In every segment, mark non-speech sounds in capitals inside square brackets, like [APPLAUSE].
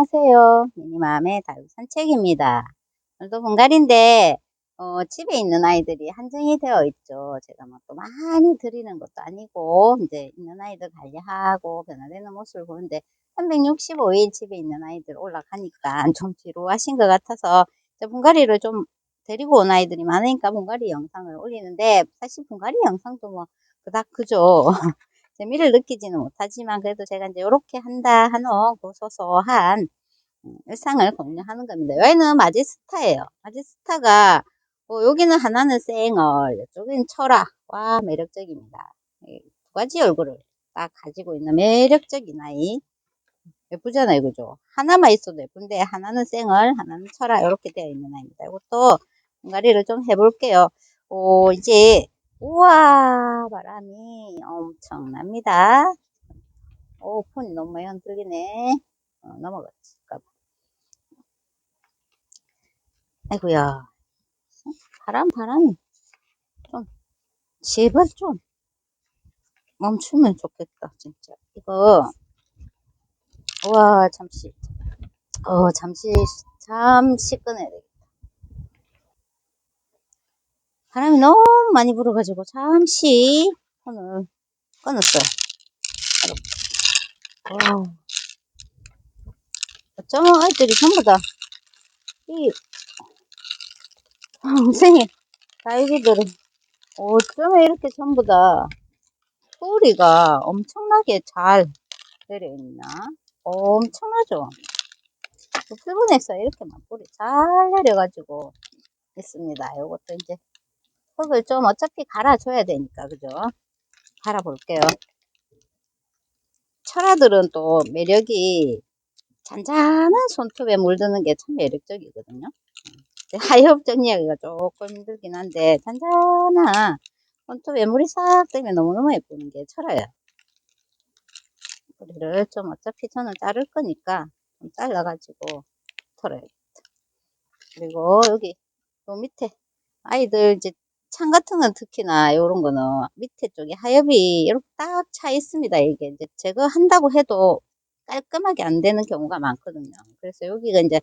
안녕하세요. 미니맘의 다육 산책입니다. 오늘도 분갈인데 어, 집에 있는 아이들이 한정이 되어 있죠. 제가 뭐 또 많이 드리는 것도 아니고 이제 있는 아이들 관리하고 변화되는 모습을 보는데 365일 집에 있는 아이들 올라가니까 좀 지루하신 것 같아서 분갈이를 좀 데리고 온 아이들이 많으니까 분갈이 영상을 올리는데 사실 분갈이 영상도 뭐 그닥 그죠. 재미를 느끼지는 못하지만 그래도 제가 이제 이렇게 한다 하는 그 소소한 음, 일상을 공유하는 겁니다. 여기는 마지스타예요. 마지스타가 뭐 여기는 하나는 쌩얼, 이쪽은 철아. 와 매력적입니다. 두 가지 얼굴을 딱 가지고 있는 매력적인 아이. 예쁘잖아요, 그죠? 하나만 있어도 예쁜데 하나는 쌩얼, 하나는 철아 이렇게 되어 있는 아이입니다. 이것도 분갈이를 좀 해볼게요. 오, 이제 우와 바람이 엄청납니다. 오 폰이 너무 많이 흔들리네. 어, 넘어갔을까 봐. 아이고야 바람 바람이 좀 제발 좀 멈추면 좋겠다 진짜 이거 우와 잠시 어 잠시 잠시 꺼내야 되겠다. 바람이 너무 많이 불어가지고 잠시 폰을 끊었어요. 와. 어쩌 아이들이 전부 다, 이, [LAUGHS] 선생님, 다이기들은 어쩌면 이렇게 전부 다 뿌리가 엄청나게 잘 내려있나? 엄청나죠? 수분에서 이렇게만 뿌리 잘 내려가지고 있습니다. 이것도 이제 흙을 좀 어차피 갈아줘야 되니까 그죠? 갈아볼게요. 철화들은 또 매력이 잔잔한 손톱에 물드는 게 참 매력적이거든요. 하엽 정리하기가 조금 힘들긴 한데 잔잔한 손톱에 물이 싹 뜨면 너무너무 예쁘는 게 철화야. 뿌리를 좀 어차피 저는 자를 거니까 좀 잘라가지고 털어야겠다. 그리고 여기 요 밑에 아이들 이제 창 같은 건 특히나 이런 거는 밑에 쪽에 하엽이 이렇게 딱 차 있습니다. 이게 이제 제거한다고 해도 깔끔하게 안 되는 경우가 많거든요. 그래서 여기가 이제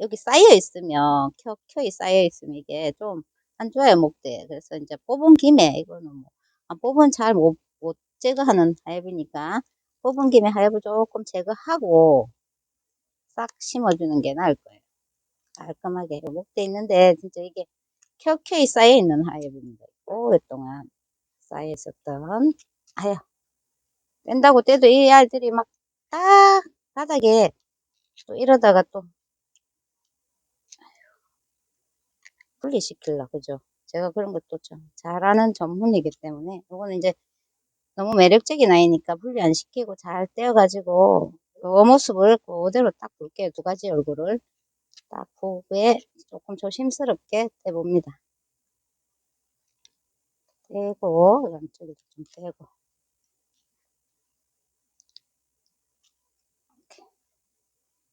여기 쌓여 있으면 켜 켜이 쌓여 있으면 이게 좀 안 좋아요 목대. 그래서 이제 뽑은 김에 이거는 뭐 안 뽑으면 잘못 못 제거하는 하엽이니까 뽑은 김에 하엽을 조금 제거하고 싹 심어주는 게 나을 거예요. 깔끔하게 목대 있는데 진짜 이게 켜켜이 쌓여 있는 하엽입니다. 오랫동안 쌓여 있었던 하엽. 뺀다고 떼도 이 아이들이 막 딱 바닥에 또 이러다가 또 분리시킬라 그죠? 제가 그런 것도 좀 잘하는 전문이기 때문에 이거는 이제 너무 매력적인 아이니까 분리 안 시키고 잘 떼어가지고 요 모습을 그대로 딱 볼게요. 두 가지 얼굴을 딱 보고에 조금 조심스럽게 떼봅니다. 떼고 양쪽에도 좀 떼고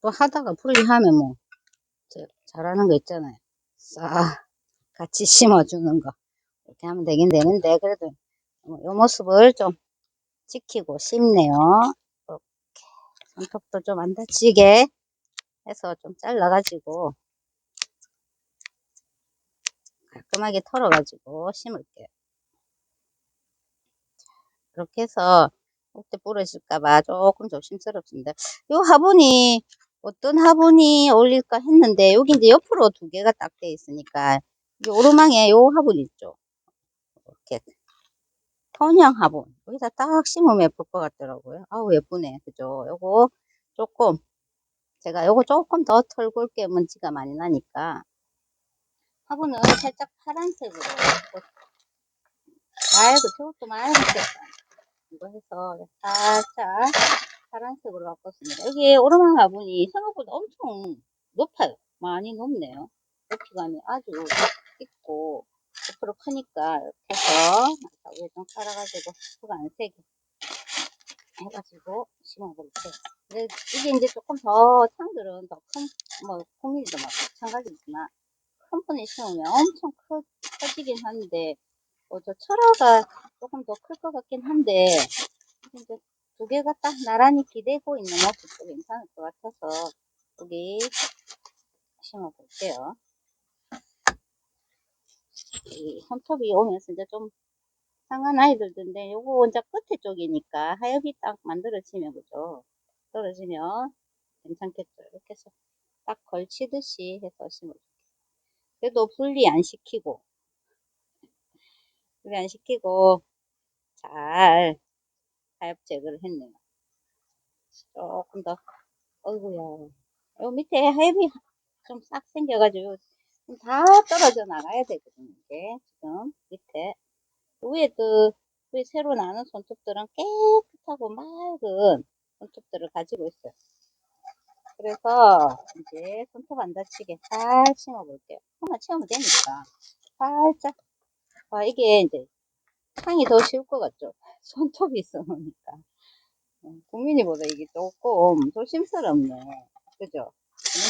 또 하다가 분리하면 뭐 잘하는 거 있잖아요. 싹 같이 [LAUGHS] 심어주는 거 이렇게 하면 되긴 되는데 그래도 이 모습을 좀 지키고 싶네요. 이렇게 손톱도 좀 안 다치게 해서 좀 잘라가지고 깔끔하게 털어가지고 심을게요. 이렇게 해서 꼭대 부러질까봐 조금 조심스럽습니다. 이 화분이 어떤 화분이 어울릴까 했는데 여기 이제 옆으로 두 개가 딱 돼 있으니까 이 오르막에 요 화분 있죠. 이렇게 톤형 화분 여기다 딱 심으면 예쁠 것 같더라고요. 아우 예쁘네 그죠? 요거 조금 제가 요거 조금 더 털고 올게요. 먼지가 많이 나니까 화분을 살짝 파란색으로 맑고 저것도 맑게 이거 해서 살짝 파란색으로 바꿨습니다. 여기 오르막 화분이 생각보다 엄청 높아요. 많이 높네요. 높이감이 아주 있고 옆으로 크니까 이렇게 해서 위에 좀 깔아가지고 수가 안 세게 해가지고 심어볼게요. 이게 이제 조금 더 창들은 더 큰, 뭐, 콩밀도 마찬가지지만 큰 분에 심으면 엄청 커, 커지긴 하는데 어, 저 철화가 조금 더 클 것 같긴 한데 이제 두 개가 딱 나란히 기대고 있는 모습도 괜찮을 것 같아서 여기 심어 볼게요. 이 손톱이 오면서 이제 좀 상한 아이들인데 요거 이제 끝에 쪽이니까 하엽이 딱 만들어지면 그죠? 떨어지면 괜찮겠죠? 이렇게 해서 딱 걸치듯이 해서 심어줄게요. 그래도 분리 안 시키고 분리 안 시키고 잘 하엽 제거를 했네요. 조금 더 어이구야 요 밑에 하엽이 좀 싹 생겨가지고 다 떨어져 나가야 되거든요. 이게 지금 밑에 위에 그 위에 새로 나는 손톱들은 깨끗하고 맑은 손톱들을 가지고 있어요. 그래서 이제 손톱 안 다치게 잘 심어 볼게요. 한번 치우면 되니까 살짝 아 이게 이제 창이 더 쉬울 것 같죠? [LAUGHS] 손톱이 있어 놓으니까 음, 국민이 보다 이게 조금 조심스럽네. 그죠?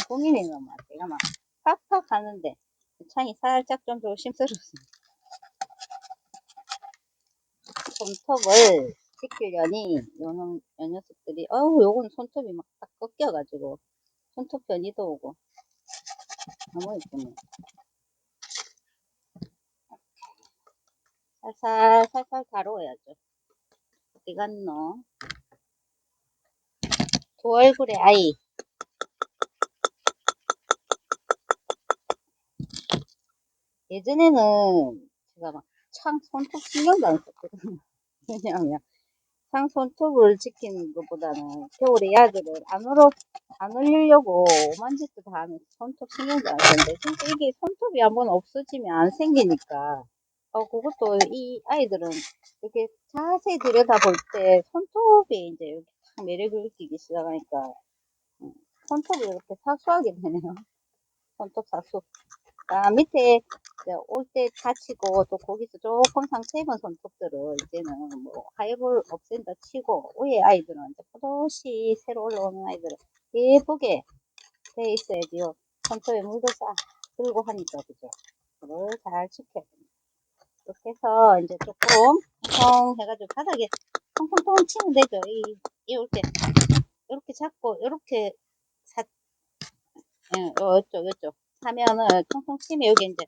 국민이는 막 제가 막 팍팍 하는데 창이 살짝 좀 조심스럽습니다. 손톱을 지키려니 요놈 요 녀석들이 어우 요건 손톱이 막 딱 꺾여가지고 손톱 변이도 오고 너무 예쁘네. 살살 살살 다뤄야죠. 어디 갔노? 두 얼굴의 아이. 예전에는 제가 막 창 손톱 신경도 안 썼거든요. [LAUGHS] 왜냐하면 창 손톱을 지키는 것보다는 겨울에 야들을 안 얼어 안 올리려고 오만 짓도 다 하면 손톱 신경도 안 썼는데 진짜 이게 손톱이 한번 없어지면 안 생기니까 어 그것도 이 아이들은 이렇게 자세히 들여다볼 때 손톱이 이제 이렇게 탁 매력을 느끼기 시작하니까 음, 손톱을 이렇게 사수하게 되네요. 손톱 사수. 아, 밑에 올 때 다치고 또 거기서 조금 상처 입은 손톱들을 이제는 뭐 하엽을 없앤다 치고 위에 아이들은 이제 포도시 새로 올라오는 아이들은 예쁘게 돼 있어야지요. 손톱에 물도 싹 들고 하니까 그죠. 그걸 잘 지켜야 됩니다. 이렇게 해서 이제 조금 통 해가지고 바닥에 통통통 치면 되죠. 이, 이렇게 이렇게 잡고 이렇게 사, 예, 요쪽 요쪽 하면은 통통 치면 여기 이제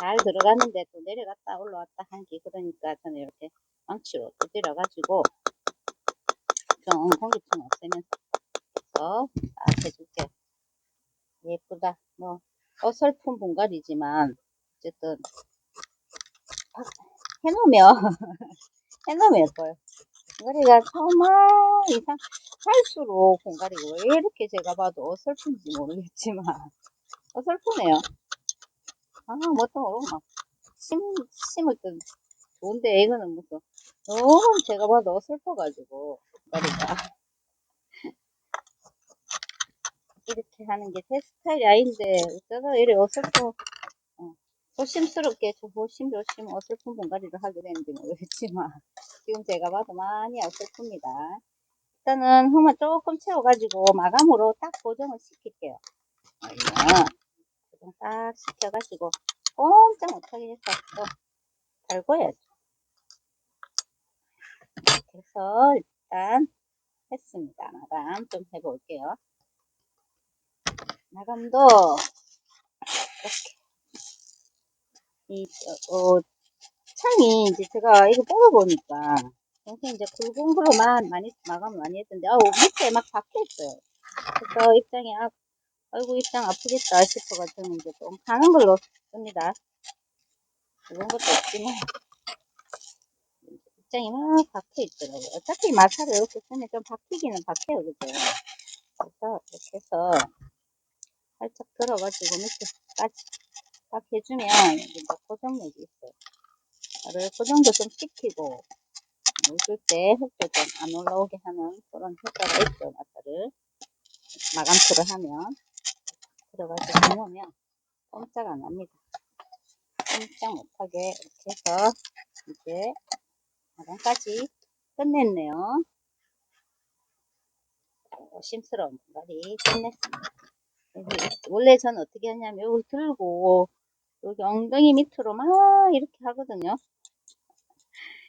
잘 들어갔는데 또 내려갔다 올라왔다 한 게 그러니까 저는 이렇게 망치로 두드려 가지고 좀 공기층 없애면서 딱 해줄게. 예쁘다. 뭐 어설픈 분갈이지만 어쨌든 해놓으면 [LAUGHS] 해놓으면 예뻐요. 공갈이가 정말 이상 할수록 공갈이가 왜 이렇게 제가 봐도 어설픈지 모르겠지만 어설프네요 아, 뭐또 모르고 막, 심, 심을 땐 좋은데, 이거는 무슨, 너무 제가 봐도 어설퍼가지고, 머리가. [LAUGHS] 이렇게 하는 게 제 스타일이 아닌데, 어쩌다 이래 어설퍼, 어, 조심스럽게 조심조심 어설픈 분갈이를 하게 되는지 모르겠지만, [LAUGHS] 지금 제가 봐도 많이 어설픕니다. 일단은 흙만 조금 채워가지고 마감으로 딱 고정을 시킬게요. 아니면 고정 딱 시켜가지고 꼼짝 못하게 해서 또 달궈야죠. 그래서 일단 했습니다. 마감 좀 해볼게요. 마감도 이렇게 이 어, 창이 이제 제가 이거 뽑아보니까 굉장히 이제 굵은 걸로만 많이 마감을 많이 했던데 아 밑에 막 박혀 있어요. 그래서 입장이 아, 아이고 입장 아프겠다 싶어가지고 이제 좀 가는 걸로 씁니다. 그런 것도 없지만 입장이 막 박혀 있더라고요. 어차피 마사를 이렇게 쓰면 좀 박히기는 박혀요. 그죠? 그래서 이렇게 해서 살짝 들어가지고 밑에까지 딱 해주면 이제 고정력이 있어요. 를 고정도 좀 시키고 웃을 때 흙도 좀 안 올라오게 하는 그런 효과가 있죠. 마사를 마감토를 하면 들어가지고 해놓으면 꼼짝 안 합니다. 꼼짝 못하게 이렇게 해서 이제 마감까지 끝냈네요. 심스러운 분갈이 끝냈습니다. 원래 저는 어떻게 하냐면 이걸 들고 여기 엉덩이 밑으로 막 이렇게 하거든요.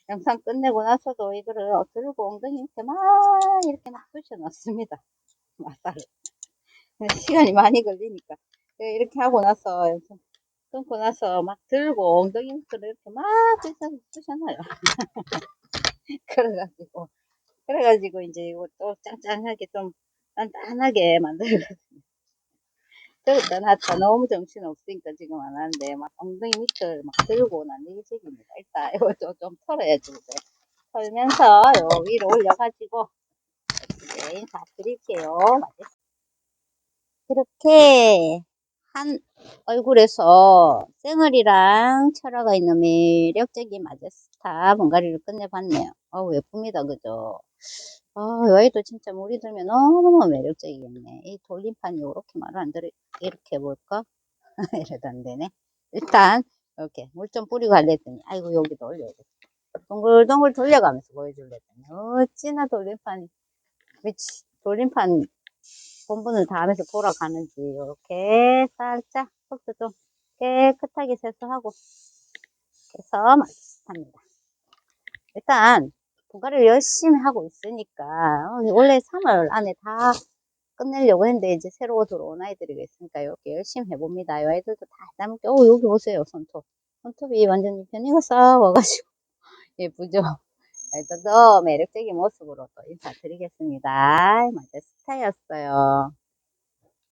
영상 끝내고 나서도 이거를 들고 엉덩이 밑에 막 이렇게 막 쑤셔 넣습니다. 마사를. 시간이 많이 걸리니까. 예, 이렇게 하고 나서, 끊고 나서 막 들고 엉덩이부터 이렇게 막 끄셔, 끄셔놔요. [LAUGHS] 그래가지고, 그래가지고 이제 이거 또 짱짱하게 좀 단단하게 만들거든요. 들었다 놨다 너무 정신 없으니까 지금 안 하는데 막 엉덩이 밑을 막 들고 난리지입니다. 일단 [LAUGHS] 이거 좀, 좀 털어야지 이제. 털면서 요 위로 올려가지고 이제 인사 드릴게요. 이렇게 한 얼굴에서 쌩얼이랑 철화가 있는 매력적인 마제스타 분갈이를 끝내봤네요. 어우 예쁩니다. 그죠? 아, 이 아이도 진짜 물이 들면 너무 매력적이겠네. 이 돌림판이 이렇게 말을 안 들어, 이렇게 해볼까? [LAUGHS] 이래도 안 되네. 일단, 이렇게 물 좀 뿌리고 할랬더니, 아이고, 여기도 올려야 돼. 동글동글 돌려가면서 보여줄랬더니, 어찌나 돌림판이, 미치, 돌림판 본분을 다하면서 돌아가는지, 이렇게 살짝, 속도 좀 깨끗하게 세수하고, 해서 합니다. 일단, 분갈이를 열심히 하고 있으니까, 어, 원래 3월 안에 다 끝내려고 했는데, 이제 새로 들어온 아이들이 있으니까, 이렇게 열심히 해봅니다. 이 아이들도 다 따먹게, 어, 여기 보세요, 손톱. 손톱이 완전히 편이가 싹 와가지고, [LAUGHS] 예쁘죠? 아이들도 매력적인 모습으로 또 인사드리겠습니다. 맞아, 스타였어요.